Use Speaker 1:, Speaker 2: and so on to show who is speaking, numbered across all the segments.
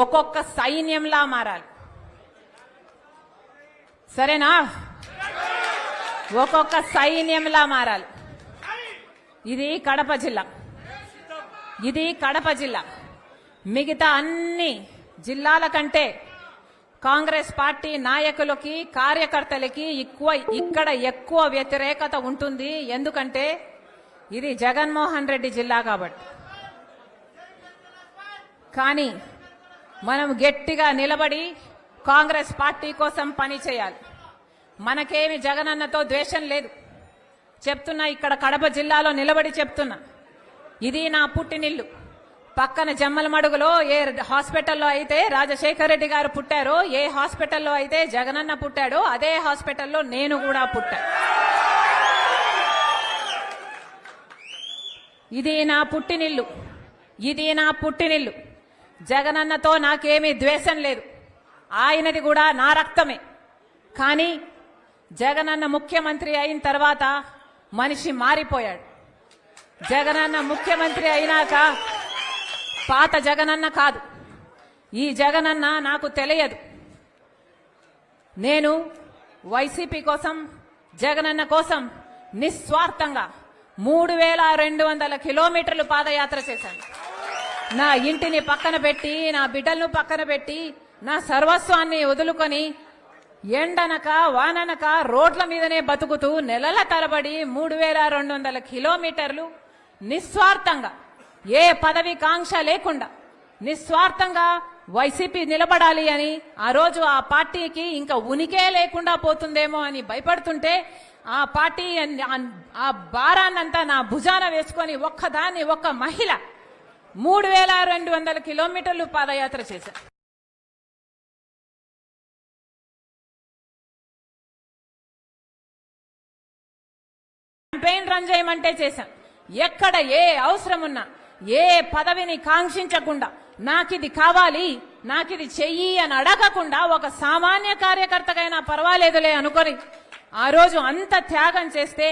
Speaker 1: ఒక్కొక్క సైన్యంలా మారాలి. సరేనా? ఒక్కొక్క సైన్యంలా మారాలి. ఇది కడప జిల్లా. ఇది కడప జిల్లా. మిగతా అన్ని జిల్లాల కంటే కాంగ్రెస్ పార్టీ నాయకులకి కార్యకర్తలకి ఎక్కువ ఇక్కడ ఎక్కువ వ్యతిరేకత ఉంటుంది. ఎందుకంటే ఇది జగన్మోహన్ రెడ్డి జిల్లా కాబట్టి. కానీ మనం గట్టిగా నిలబడి కాంగ్రెస్ పార్టీ కోసం పని చేయాలి. మనకేమి జగనన్నతో ద్వేషం లేదు. చెప్తున్నా ఇక్కడ కడప జిల్లాలో నిలబడి చెప్తున్నా. ఇది నా పుట్టినిల్లు. పక్కన జమ్మలమడుగులో ఏ హాస్పిటల్లో అయితే రాజశేఖర రెడ్డి గారు పుట్టారో ఏ హాస్పిటల్లో అయితే జగనన్న పుట్టాడో అదే హాస్పిటల్లో నేను కూడా పుట్టా. ఇది నా పుట్టినిల్లు. ఇది నా పుట్టినిల్లు. జగనన్నతో నాకేమీ ద్వేషం లేదు. ఆయనది కూడా నా రక్తమే. కానీ జగనన్న ముఖ్యమంత్రి అయిన తర్వాత మనిషి మారిపోయాడు. జగనన్న ముఖ్యమంత్రి అయినాక పాత జగనన్న కాదు. ఈ జగనన్న నాకు తెలియదు. నేను వైసీపీ కోసం జగనన్న కోసం నిస్వార్థంగా మూడు వేల రెండు వందల కిలోమీటర్లు పాదయాత్ర చేశాను. నా ఇంటిని పక్కన పెట్టి నా బిడ్డలను పక్కన పెట్టి నా సర్వస్వాన్ని వదులుకొని ఎండనక వాననక రోడ్ల మీదనే బతుకుతూ నెలల తరబడి మూడు వేల రెండు వందల కిలోమీటర్లు నిస్వార్థంగా ఏ పదవి కాంక్ష లేకుండా నిస్వార్థంగా వైసీపీ నిలబడాలి అని ఆ రోజు ఆ పార్టీకి ఇంకా ఉనికే లేకుండా పోతుందేమో అని భయపడుతుంటే ఆ పార్టీ ఆ భారాన్నంతా నా భుజాన వేసుకొని ఒక్కదాన్ని ఒక్క మహిళ మూడు వేల రెండు వందల కిలోమీటర్లు పాదయాత్ర చేశారు. క్యాంపెయిన్ రన్ చేయమంటే చేశాం. ఎక్కడ ఏ అవసరం ఉన్నా ఏ పదవిని కాంక్షించకుండా నాకిది కావాలి నాకిది చెయ్యి అని అడగకుండా ఒక సామాన్య కార్యకర్తకైనా పర్వాలేదులే అనుకొని ఆ రోజు అంత త్యాగం చేస్తే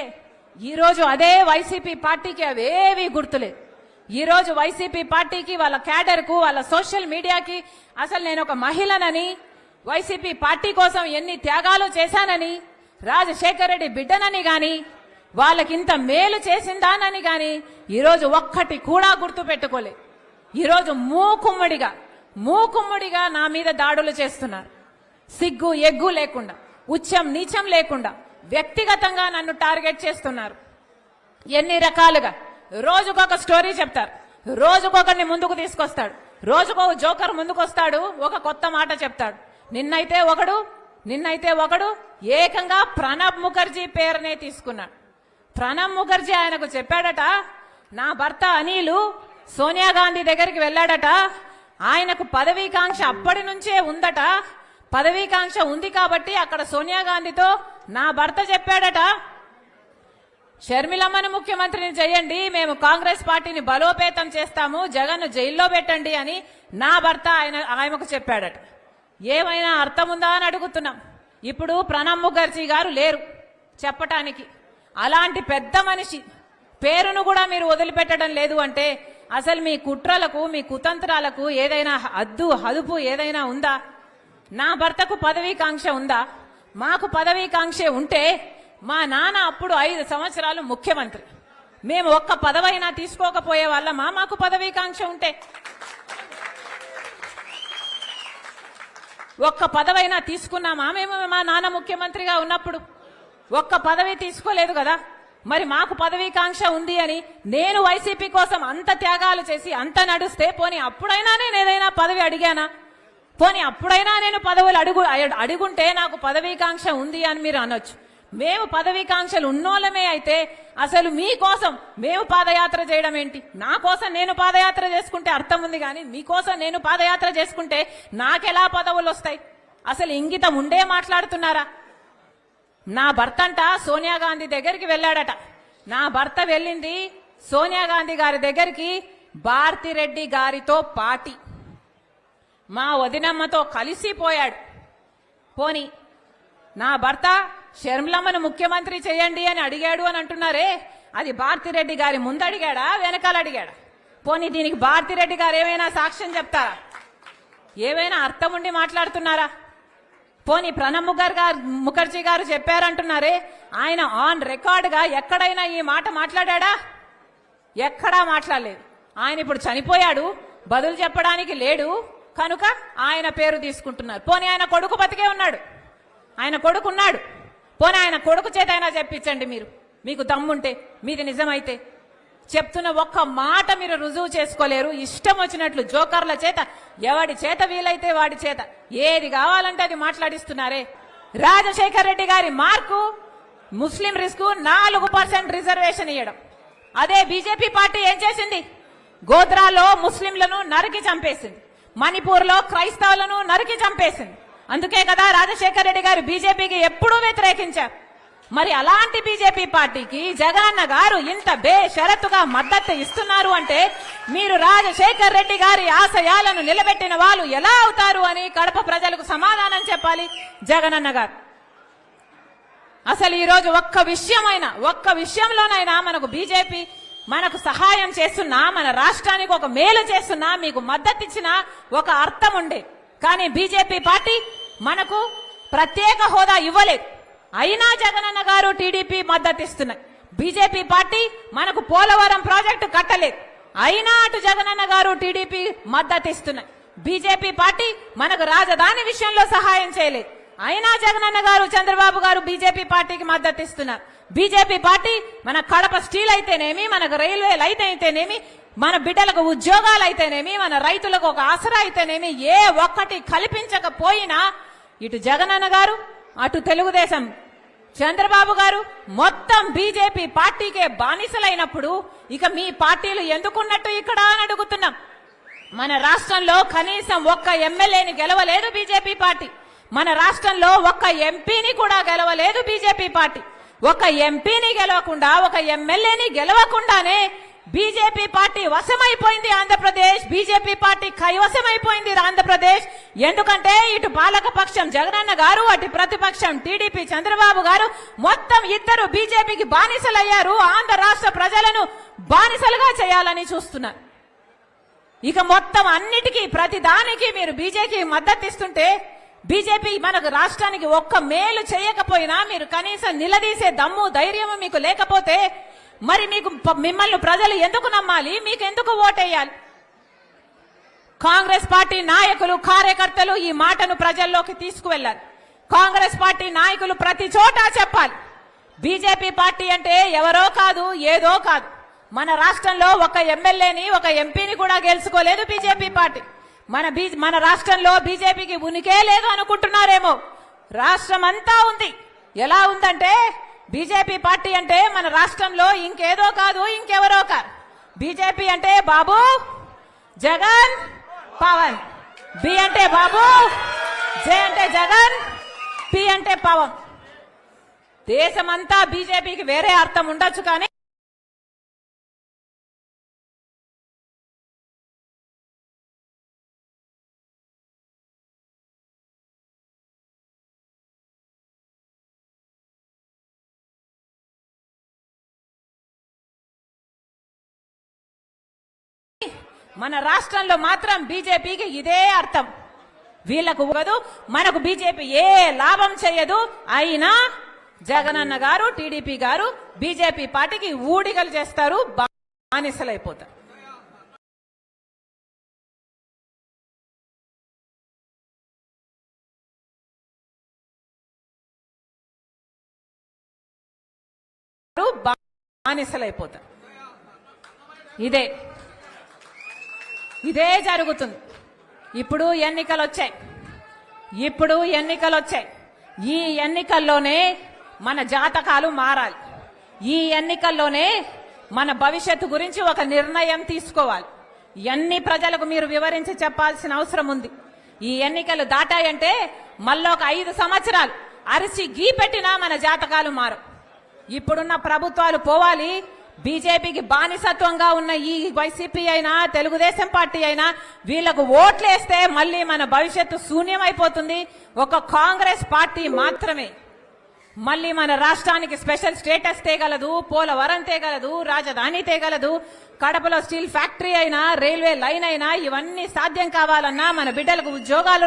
Speaker 1: ఈరోజు అదే వైసీపీ పార్టీకి అవేవి గుర్తులేదు ఈ రోజు వైసీపీ పార్టీకి వాళ్ళ క్యాడర్కు వాళ్ళ సోషల్ మీడియాకి అసలు నేను ఒక మహిళనని వైసీపీ పార్టీ కోసం ఎన్ని త్యాగాలు చేశానని రాజశేఖర రెడ్డి బిడ్డనని గాని వాళ్ళకింత మేలు చేసిందానని గాని ఈరోజు ఒక్కటి కూడా గుర్తు పెట్టుకోలే. ఈరోజు మూకుమ్మడిగా మూకుమ్మడిగా నా మీద దాడులు చేస్తున్నారు. సిగ్గు ఎగ్గు లేకుండా ఉచ్చం నీచం లేకుండా వ్యక్తిగతంగా నన్ను టార్గెట్ చేస్తున్నారు. ఎన్ని రకాలుగా రోజుకొక స్టోరీ చెప్తారు. రోజుకొకరిని ముందుకు తీసుకొస్తాడు. రోజుకొక జోకర్ ముందుకు వస్తాడు ఒక కొత్త మాట చెప్తాడు. నిన్నైతే ఒకడు నిన్నైతే ఒకడు ఏకంగా ప్రణబ్ ముఖర్జీ పేరునే తీసుకున్నాడు. ప్రణబ్ ముఖర్జీ ఆయనకు చెప్పాడట నా భర్త అనిలు సోనియా గాంధీ దగ్గరికి వెళ్ళాడట ఆయనకు పదవీకాంక్ష అప్పటి నుంచే ఉందట పదవీకాంక్ష ఉంది కాబట్టి అక్కడ సోనియా గాంధీతో నా భర్త చెప్పాడట షర్మిలమ్మను ముఖ్యమంత్రిని చేయండి మేము కాంగ్రెస్ పార్టీని బలోపేతం చేస్తాము జగన్ జైల్లో పెట్టండి అని నా భర్త ఆయన ఆయనకు చెప్పాడట. ఏమైనా అర్థం ఉందా అని అడుగుతున్నాం. ఇప్పుడు ప్రణబ్ ముఖర్జీ గారు లేరు చెప్పటానికి. అలాంటి పెద్ద మనిషి పేరును కూడా మీరు వదిలిపెట్టడం లేదు అంటే అసలు మీ కుట్రలకు మీ కుతంత్రాలకు ఏదైనా అద్దు హదుపు ఏదైనా ఉందా? నా భర్తకు పదవీకాంక్ష ఉందా? మాకు పదవీకాంక్ష ఉంటే మా నాన్న అప్పుడు ఐదు సంవత్సరాలు ముఖ్యమంత్రి. మేము ఒక్క పదవైనా తీసుకోకపోయే వాళ్ళమా మాకు పదవీకాంక్ష ఉంటే. ఒక్క పదవైనా తీసుకున్నామా మేము మా నాన్న ముఖ్యమంత్రిగా ఉన్నప్పుడు. ఒక్క పదవి తీసుకోలేదు కదా. మరి మాకు పదవీకాంక్ష ఉంది అని నేను వైసీపీ కోసం అంత త్యాగాలు చేసి అంత నడుస్తే పోనీ అప్పుడైనా నేను ఏదైనా పదవి అడిగానా? పోనీ అప్పుడైనా నేను పదవులు అడుగు అడుగుంటే నాకు పదవీకాంక్ష ఉంది అని మీరు అనొచ్చు. మేము పదవీకాంక్షలు ఉన్నోళ్ళమే అయితే అసలు మీకోసం మేము పాదయాత్ర చేయడం ఏంటి? నా కోసం నేను పాదయాత్ర చేసుకుంటే అర్థం ఉంది కానీ మీకోసం నేను పాదయాత్ర చేసుకుంటే నాకెలా పదవులు వస్తాయి? అసలు ఇంగితం ఉండే మాట్లాడుతున్నారా? నా భర్త అంట సోనియా గాంధీ దగ్గరికి వెళ్ళాడట. నా భర్త వెళ్ళింది సోనియా గాంధీ గారి దగ్గరికి భారతిరెడ్డి గారితో పాటి. మా వదినమ్మతో కలిసిపోయాడు పోని నా భర్త షర్మిలమ్మను ముఖ్యమంత్రి చేయండి అని అడిగాడు అని అంటున్నారే అది భారతిరెడ్డి గారి ముందు అడిగాడా వెనకాల అడిగాడా పోనీ దీనికి భారతిరెడ్డి గారు ఏమైనా సాక్ష్యం చెప్తారా? ఏవైనా అర్థం ఉండి మాట్లాడుతున్నారా? పోనీ ప్రణబ్ ముఖర్ గారు ముఖర్జీ గారు చెప్పారంటున్నారే ఆయన ఆన్ రికార్డుగా ఎక్కడైనా ఈ మాట మాట్లాడా ఎక్కడా మాట్లాడలేదు. ఆయన ఇప్పుడు చనిపోయాడు బదులు చెప్పడానికి లేడు కనుక ఆయన పేరు తీసుకుంటున్నారు. పోనీ ఆయన కొడుకు బతికే ఉన్నాడు. ఆయన కొడుకు ఉన్నాడు పోనీ ఆయన కొడుకు చేత అయినా చెప్పించండి మీరు. మీకు దమ్ముంటే మీది నిజమైతే. చెప్తున్న ఒక్క మాట మీరు రుజువు చేసుకోలేరు. ఇష్టం వచ్చినట్లు జోకర్ల చేత ఎవడి చేత వీలైతే వాడి చేత. ఏది కావాలంటే అది మాట్లాడిస్తున్నారే. రాజశేఖర్ రెడ్డి గారి మార్కు ముస్లిం రిస్క్ నాలుగు పర్సెంట్ రిజర్వేషన్ ఇవ్వడం అదే బీజేపీ పార్టీ ఏం చేసింది? గోద్రాలో ముస్లింలను నరికి చంపేసింది. మణిపూర్లో క్రైస్తవులను నరికి చంపేసింది. అందుకే కదా రాజశేఖర్ రెడ్డి గారు బీజేపీకి ఎప్పుడూ వ్యతిరేకించారు. మరి అలాంటి బీజేపీ పార్టీకి జగనన్న గారు ఇంత బేషరతుగా మద్దతు ఇస్తున్నారు అంటే మీరు రాజశేఖర్ రెడ్డి గారి ఆశయాలను నిలబెట్టిన వాళ్ళు ఎలా అవుతారు అని కడప ప్రజలకు సమాధానం చెప్పాలి జగనన్న గారు. అసలు ఈరోజు ఒక్క విషయమైనా ఒక్క విషయంలోనైనా మనకు బీజేపీ మనకు సహాయం చేస్తున్నా మన రాష్ట్రానికి ఒక మేలు చేస్తున్నా మీకు మద్దతు ఇచ్చినా ఒక అర్థం ఉండే. కానీ బీజేపీ పార్టీ మనకు ప్రత్యేక హోదా ఇవ్వలేదు. అయినా జగనన్న గారు టీడీపీ మద్దతు ఇస్తున్నాయి బీజేపీ పార్టీ మనకు పోలవరం ప్రాజెక్టు కట్టలేదు. అయినా అటు జగనన్న గారు టీడీపీ మద్దతు ఇస్తున్నాయి బీజేపీ పార్టీ మనకు రాజధాని విషయంలో సహాయం చేయలేదు. అయినా జగనన్న గారు చంద్రబాబు గారు బీజేపీ పార్టీకి మద్దతు ఇస్తున్నారు బీజేపీ పార్టీ మన కడప స్టీల్ అయితేనేమి మనకు రైల్వేలు అయితే అయితేనేమి మన బిడ్డలకు ఉద్యోగాలు అయితేనేమి మన రైతులకు ఒక ఆసరా అయితేనేమి ఏ ఒక్కటి కల్పించకపోయినా ఇటు జగనన్న గారు అటు తెలుగుదేశం. చంద్రబాబు గారు మొత్తం బీజేపీ పార్టీకే బానిసలైనప్పుడు ఇక మీ పార్టీలు ఎందుకున్నట్టు ఇక్కడ అని అడుగుతున్నాం. మన రాష్ట్రంలో కనీసం ఒక్క ఎమ్మెల్యేని గెలవలేదు బీజేపీ పార్టీ. మన రాష్ట్రంలో ఒక్క ఎంపీని కూడా గెలవలేదు బీజేపీ పార్టీ. ఒక ఎంపీని గెలవకుండా ఒక ఎమ్మెల్యేని గెలవకుండానే బీజేపీ పార్టీ వశమైపోయింది ఆంధ్రప్రదేశ్. బీజేపీ పార్టీ కైవశమైపోయింది ఆంధ్రప్రదేశ్. ఎందుకంటే ఇటు పాలకపక్షం జగనన్న గారు అటు ప్రతిపక్షం టీడీపీ చంద్రబాబు గారు మొత్తం ఇద్దరు బీజేపీకి బానిసలయ్యారు. ఆంధ్ర రాష్ట్ర ప్రజలను బానిసలుగా చేయాలని చూస్తున్నారు. ఇక మొత్తం అన్నిటికీ ప్రతి దానికి మీరు బీజేపీ మద్దతు ఇస్తుంటే బీజేపీ మనకు రాష్ట్రానికి ఒక్క మేలు చేయకపోయినా మీరు కనీసం నిలదీసే దమ్ము ధైర్యము మీకు లేకపోతే మరి మీకు మిమ్మల్ని ప్రజలు ఎందుకు నమ్మాలి? మీకు ఎందుకు ఓటేయాలి? కాంగ్రెస్ పార్టీ నాయకులు కార్యకర్తలు ఈ మాటను ప్రజల్లోకి తీసుకువెళ్ళాలి. కాంగ్రెస్ పార్టీ నాయకులు ప్రతి చోట చెప్పాలి. బీజేపీ పార్టీ అంటే ఎవరో కాదు ఏదో కాదు. మన రాష్ట్రంలో ఒక ఎమ్మెల్యేని ఒక ఎంపీని కూడా గెలుచుకోలేదు బీజేపీ పార్టీ. మన బీ మన రాష్ట్రంలో బీజేపీకి ఉనికే లేదు అనుకుంటున్నారేమో. రాష్ట్రం అంతా ఉంది. ఎలా ఉందంటే బీజేపీ పార్టీ అంటే మన రాష్ట్రంలో ఇంకేదో కాదు ఇంకెవరో కాదు. బీజేపీ అంటే బాబు జగన్ పవన్. బి అంటే బాబు జే అంటే జగన్ పి అంటే పవన్. దేశమంతా బీజేపీకి వేరే అర్థం ఉండొచ్చు కానీ మన రాష్ట్రంలో మాత్రం బీజేపీకి ఇదే అర్థం. వీళ్ళకు కాదు మనకు బీజేపీ ఏ లాభం చేయదు. అయినా జగనన్న గారు టీడీపీ గారు బీజేపీ పార్టీకి ఊడిగలు చేస్తారు బానిసలైపోతారు. బానిసలైపోతారు. ఇదే. ఇదే జరుగుతుంది. ఇప్పుడు ఎన్నికలు వచ్చాయి ఇప్పుడు ఎన్నికలు వచ్చాయి ఈ ఎన్నికల్లోనే మన జాతకాలు మారాలి. ఈ ఎన్నికల్లోనే మన భవిష్యత్తు గురించి ఒక నిర్ణయం తీసుకోవాలి. ఎన్ని ప్రజలకు మీరు వివరించి చెప్పాల్సిన అవసరం ఉంది. ఈ ఎన్నికలు దాటాయంటే మళ్ళొక ఐదు సంవత్సరాలు అరిచి గీ పెట్టినా మన జాతకాలు మారు ఇప్పుడున్న ప్రభుత్వాలు పోవాలి బీజేపీకి బానిసత్వంగా ఉన్న ఈ వైసీపీ అయినా తెలుగుదేశం పార్టీ అయినా వీళ్ళకు ఓట్లేస్తే మళ్ళీ మన భవిష్యత్తు శూన్యమైపోతుంది. ఒక కాంగ్రెస్ పార్టీ మాత్రమే. మళ్ళీ మన రాష్ట్రానికి స్పెషల్ స్టేటస్ తేగలదు పోలవరం తేగలదు రాజధాని తేగలదు. కడపలో స్టీల్ ఫ్యాక్టరీ అయినా రైల్వే లైన్ అయినా ఇవన్నీ సాధ్యం కావాలన్నా మన బిడ్డలకు ఉద్యోగాలు